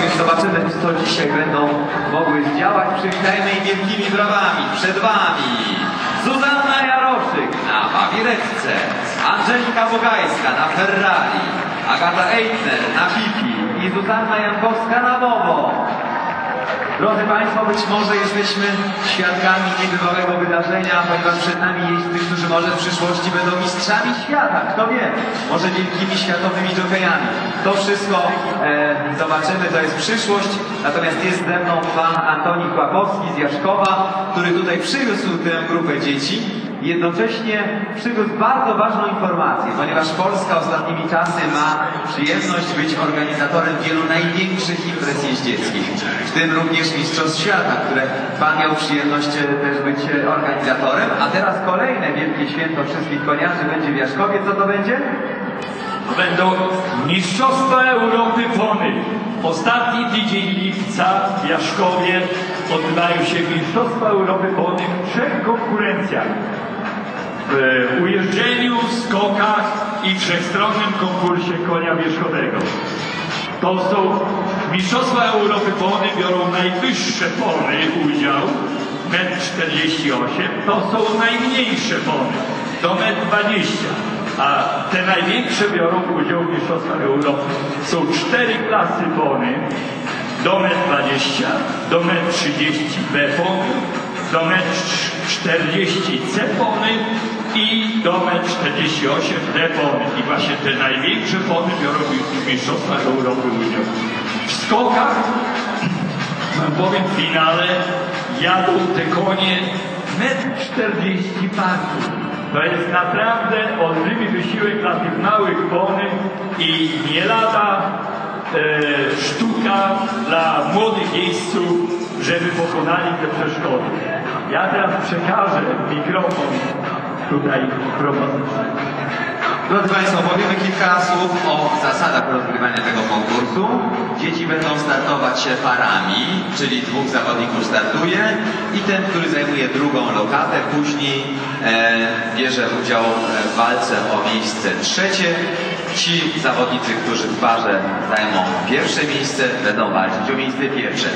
Więc zobaczymy, co dzisiaj będą mogły zdziałać. Przywitajmy ich wielkimi brawami. Przed Wami Zuzanna Jaroszyk na Wawirecce, Angelika Bogajska na Ferrari, Agata Eitner na Pipi i Zuzanna Jankowska na Bobo. Drodzy Państwo, być może jesteśmy świadkami niebywałego wydarzenia, ponieważ przed nami jeźdźcy, którzy może w przyszłości będą mistrzami świata. Kto wie? Może wielkimi światowymi jokejami. To wszystko e, zobaczymy, to jest przyszłość. Natomiast jest ze mną pan Antoni Kłakowski z Jaszkowa, który tutaj przywiózł tę grupę dzieci. Jednocześnie przywiózł bardzo ważną informację, ponieważ Polska ostatnimi czasy ma przyjemność być organizatorem wielu największych imprez jeździeckich, w tym również Mistrzostw Świata, które Pan miał przyjemność e, też być e, organizatorem. A teraz kolejne wielkie święto wszystkich koniarzy będzie w Jaszkowie. Co to będzie? Będą Mistrzostwa Europy Pony. Ostatni tydzień lipca w Jaszkowie odbywają się Mistrzostwa Europy Pony w trzech konkurencjach. W ujeżdżeniu, skokach i wszechstronnym konkursie konia wierzchowego. To są Mistrzostwa Europy Pony biorą najwyższe pony udział, 1,48 m. To są najmniejsze pony, do 1,20 m. A te największe biorą udział w Mistrzostwach Europy. Są cztery klasy pony, do 1,20 m, do 1,30 m B pony, do 1,40 m C pony i do 1,48 m D pony. I właśnie te największe pony biorą w Mistrzostwach Europy udział. W skokach, powiem w finale, jadą te konie 1,40 m parku. To jest naprawdę olbrzymi wysiłek dla tych małych pony i nie lada e, sztuka dla młodych jeźdźców, żeby pokonali te przeszkody. Ja teraz przekażę mikrofon tutaj propozycji. Drodzy Państwo, powiemy kilka słów o zasadach rozgrywania tego konkursu. Dzieci będą startować parami, czyli dwóch zawodników startuje i ten, który zajmuje drugą lokatę, później e, bierze udział w walce o miejsce trzecie. Ci zawodnicy, którzy w parze zajmą pierwsze miejsce, będą walczyć o miejsce pierwsze.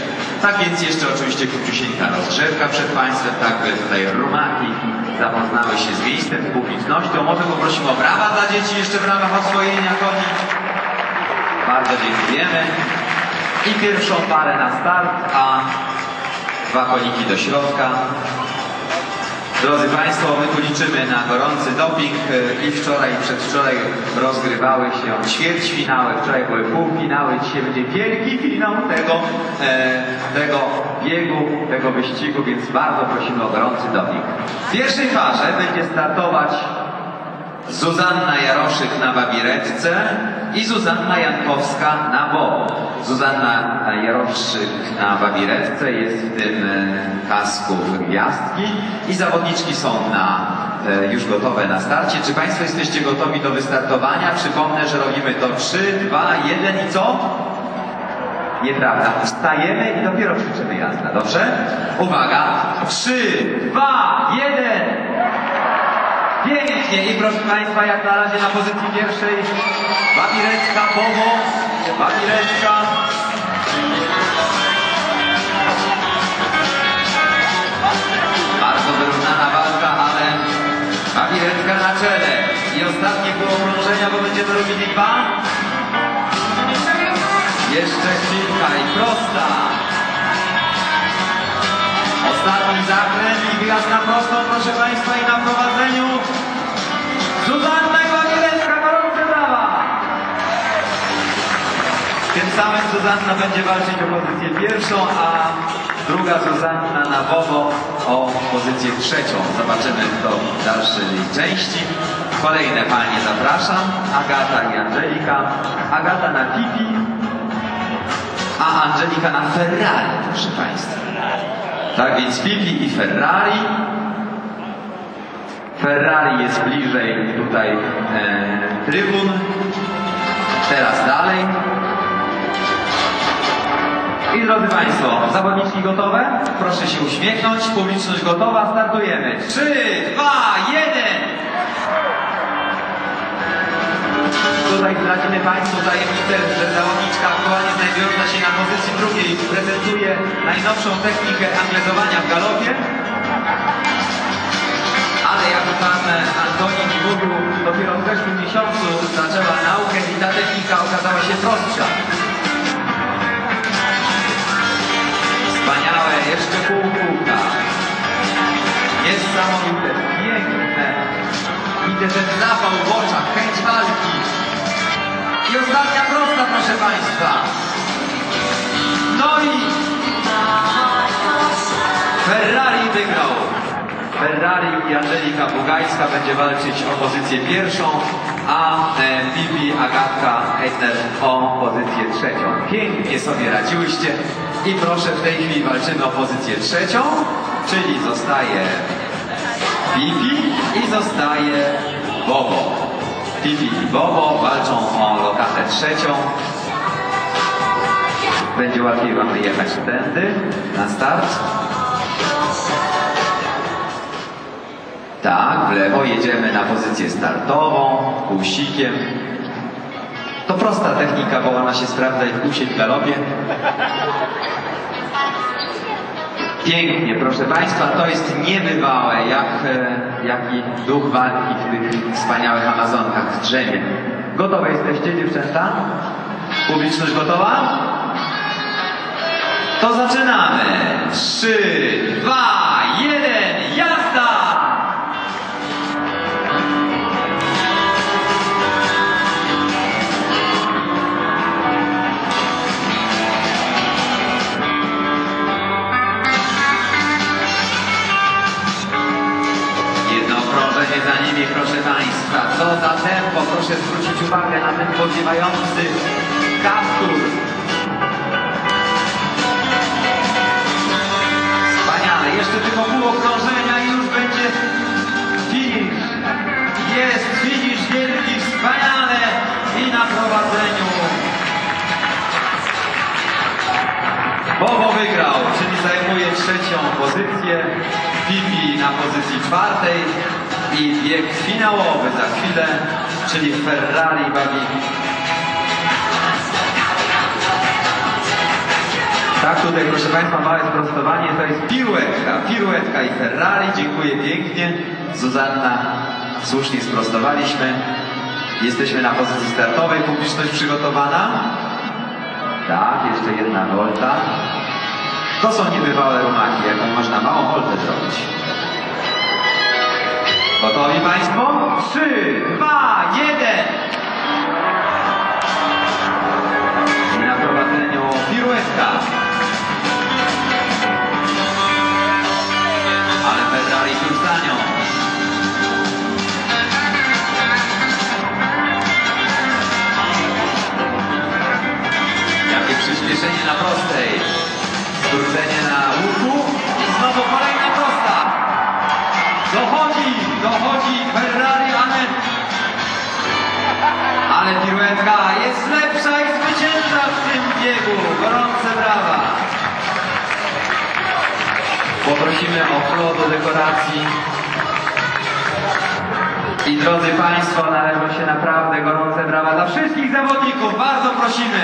Tak więc jeszcze oczywiście króciusieńka rozgrzewka przed Państwem, tak by tutaj rumaki zapoznały się z miejscem, z publicznością. Może poprosimy o brawa dla dzieci jeszcze w ramach oswojenia koni. Bardzo dziękujemy. I pierwszą parę na start, a dwa koniki do środka. Drodzy Państwo, my tu liczymy na gorący doping i wczoraj i przedwczoraj rozgrywały się ćwierćfinały, wczoraj były półfinały, dzisiaj będzie wielki finał tego, e, tego biegu, tego wyścigu, więc bardzo prosimy o gorący doping. W pierwszej parze będzie startować Zuzanna Jaroszyk na Babiretce i Zuzanna Jankowska na Bobo. Zuzanna Jaroszyk na Babiretce jest w tym e, kasku gwiazdki i zawodniczki są na, e, już gotowe na starcie. Czy Państwo jesteście gotowi do wystartowania? Przypomnę, że robimy to 3, 2, 1 i co? Nieprawda. Wstajemy i dopiero krzyczymy jazda. Dobrze? Uwaga. 3, 2, 1. Pięknie i proszę Państwa, jak na razie na pozycji pierwszej Babirecka, Bobo, Babirecka. Bardzo wyrównana walka, ale Babirecka na czele. I ostatnie było okrążenia, bo będziemy robili dwa. Jeszcze chwilka i prosta. Ostatni zakręt i wyjazd na prostą, proszę Państwa, i na prowadzeniu Zuzanna Samym Zuzanna będzie walczyć o pozycję pierwszą, a druga Zuzanna na Bobo o pozycję trzecią. Zobaczymy to w dalszej części. Kolejne panie zapraszam. Agata i Angelika. Agata na Pipi, a Angelika na Ferrari, proszę Państwa. Tak więc Pipi i Ferrari. Ferrari jest bliżej tutaj e, trybun. Drodzy Państwo, zawodniczki gotowe? Proszę się uśmiechnąć. Publiczność gotowa. Startujemy. 3, 2, 1. Tutaj zdradzimy Państwu tajemnicę, że zawodniczka aktualnie znajdująca się na pozycji drugiej prezentuje najnowszą technikę anglezowania w galopie. Ale jak pan Antoni mi mówił, dopiero w zeszłym miesiącu zaczęła naukę i ta technika okazała się prostsza. Wspaniałe, jeszcze pół kółka. Niesamowite, piękne. Widzę ten zapał w oczach, chęć walki. I ostatnia prosta, proszę Państwa. No i Ferrari wygrał. Ferrari i Angelika Bugajska będzie walczyć o pozycję pierwszą, a e, Bibi Agatka Eitner o pozycję trzecią. Pięknie sobie radziłyście i proszę w tej chwili walczymy o pozycję trzecią, czyli zostaje Bibi i zostaje Bobo. Bibi i Bobo walczą o lokatę trzecią. Będzie łatwiej wam wyjechać tędy na start. Tak, w lewo jedziemy na pozycję startową, kusikiem. To prosta technika, bo ona się sprawdza i w kusie i w galopie. Pięknie, proszę Państwa, to jest niebywałe, jak, e, jaki duch walki w tych wspaniałych Amazonkach drzemie. Gotowe jesteście, dziewczęta? Publiczność gotowa? To zaczynamy. Trzy, dwa, proszę Państwa. Co za tempo, proszę zwrócić uwagę na ten podziewający kaptur. Wspaniale, jeszcze tylko pół okrążenia i już będzie finish. Jest finish wielki, wspaniale i na prowadzeniu. Bobo wygrał, czyli zajmuje trzecią pozycję, Pipi na pozycji czwartej i bieg finałowy za chwilę, czyli Ferrari bawi. Tak, tutaj proszę Państwa, małe sprostowanie, to jest piruetka, piruetka i Ferrari, dziękuję pięknie. Zuzanna, słusznie sprostowaliśmy. Jesteśmy na pozycji startowej, publiczność przygotowana. Tak, jeszcze jedna wolta. To są niebywałe rumaki, jaką można małą woltę zrobić. Państwo? 3, 2, 1. Poprosimy o flow do dekoracji. I drodzy Państwo, należą się naprawdę gorące brawa dla wszystkich zawodników. Bardzo prosimy.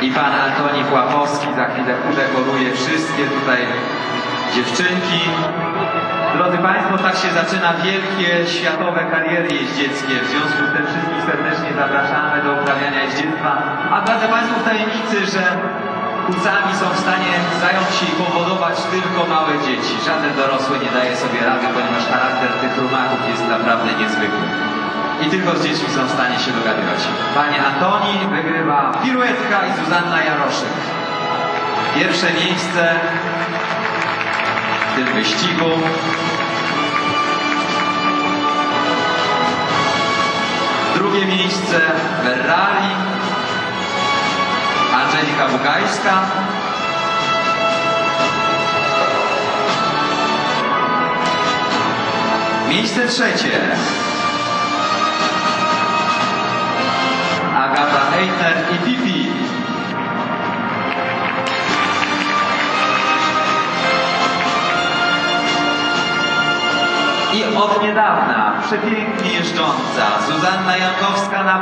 I pan Antoni Płachowski za chwilę udekoruje wszystkie tutaj dziewczynki. Drodzy Państwo, tak się zaczyna wielkie światowe kariery jeździeckie. W związku z tym wszystkich serdecznie zapraszamy do uprawiania jeździectwa. A drodzy Państwo w tajemnicy, że kucami są w stanie zająć się i powodować tylko małe dzieci. Żaden dorosły nie daje sobie rady, ponieważ charakter tych rumaków jest naprawdę niezwykły. I tylko z dziećmi są w stanie się dogadywać. Panie Antoni wygrywa piruetka i Zuzanna Jaroszek. Pierwsze miejsce wyścigu. Drugie miejsce Ferrari. Angelika Bugajska. Miejsce trzecie. Agata Eitner i Pipi. Od niedawna. Przepięknie jeżdżąca. Zuzanna Jankowska na